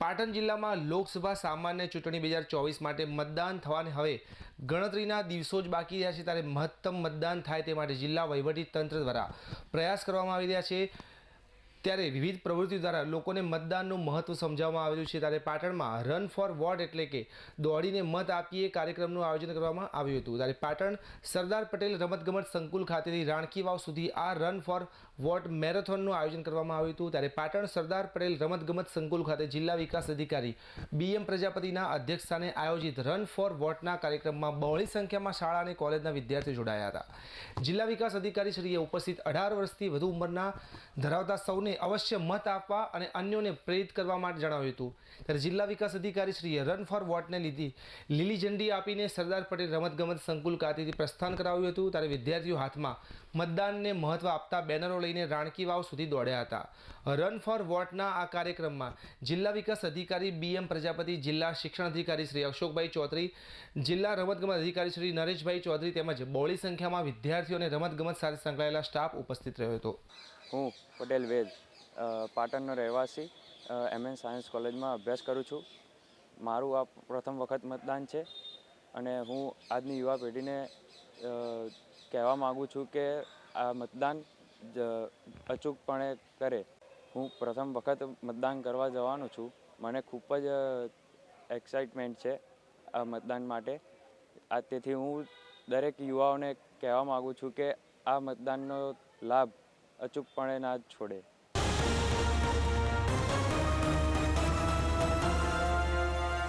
પાટણ જિલ્લામાં લોકસભા સામાન્ય ચૂંટણી બે હજાર ચોવીસ માટે મતદાન થવાને હવે ગણતરીના દિવસો જ બાકી રહ્યા છે, ત્યારે મહત્તમ મતદાન થાય તે માટે જિલ્લા વહીવટી તંત્ર દ્વારા પ્રયાસ કરવામાં આવી રહ્યા છે. ત્યારે વિવિધ પ્રવૃત્તિ દ્વારા લોકોને મતદાનનું મહત્વ સમજાવવામાં આવેલું છે. ત્યારે પાટણમાં રન ફોર વોટ એટલે કે દોડીને મત આપીએ કાર્યક્રમનું આયોજન કરવામાં આવ્યું હતું. ત્યારે પાટણ સરદાર પટેલ રમતગમત સંકુલ ખાતેથી રાણકી વાવ સુધી આ રન ફોર વોટ મેરેથોનનું આયોજન કરવામાં આવ્યું હતું. ત્યારે પાટણ સરદાર પટેલ રમતગમત સંકુલ ખાતે જિલ્લા વિકાસ અધિકારી બીએમ પ્રજાપતિના અધ્યક્ષસ્થાને આયોજિત રન ફોર વોટના કાર્યક્રમમાં બહોળી સંખ્યામાં શાળા અને કોલેજના વિદ્યાર્થીઓ જોડાયા હતા. જિલ્લા વિકાસ અધિકારી શ્રીએ ઉપસ્થિત અઢાર વર્ષથી વધુ ઉંમરના ધરાવતા સૌને અવશ્ય મત આપવા અને અન્યોને પ્રેરિત કરવા માટે જણાવ્યું હતું. ત્યારે જિલ્લા વિકાસ અધિકારી શ્રીએ રન ફોર વોટને લીધી. લીલી ઝંડી આપીને સરદાર પટેલ રમતગમત સંકુલ ખાતેથી પ્રસ્થાન કરાવ્યું હતું. ત્યારે વિદ્યાર્થીઓ હાથમાં મતદાનને મહત્વ આપતા બેનરો લઈને રાણકી વાવ સુધી દોડ્યા હતા. રન ફોર વોટના આ કાર્યક્રમમાં જિલ્લા વિકાસ અધિકારી બીએમ પ્રજાપતિ, જિલ્લા શિક્ષણ અધિકારી શ્રી અશોકભાઈ ચૌધરી, જિલ્લા રમતગમત અધિકારી શ્રી નરેશભાઈ ચૌધરી તેમજ બહોળી સંખ્યામાં વિદ્યાર્થીઓ અને રમતગમત સાથે સંકળાયેલા સ્ટાફ ઉપસ્થિત રહ્યો હતો. હું પટેલ વેદ પાટણનો રહેવાસી એમએન સાયન્સ કોલેજમાં અભ્યાસ કરું છું. મારું આ પ્રથમ વખત મતદાન છે અને હું આજની યુવા પેઢીને કહેવા માગું છું કે આ મતદાન જ અચૂકપણે કરે. હું પ્રથમ વખત મતદાન કરવા જવાનો છું. મને ખૂબ જ એક્સાઇટમેન્ટ છે આ મતદાન માટે. આ તેથી હું દરેક યુવાઓને કહેવા માગું છું કે આ મતદાનનો લાભ અચૂકપણે ના છોડે.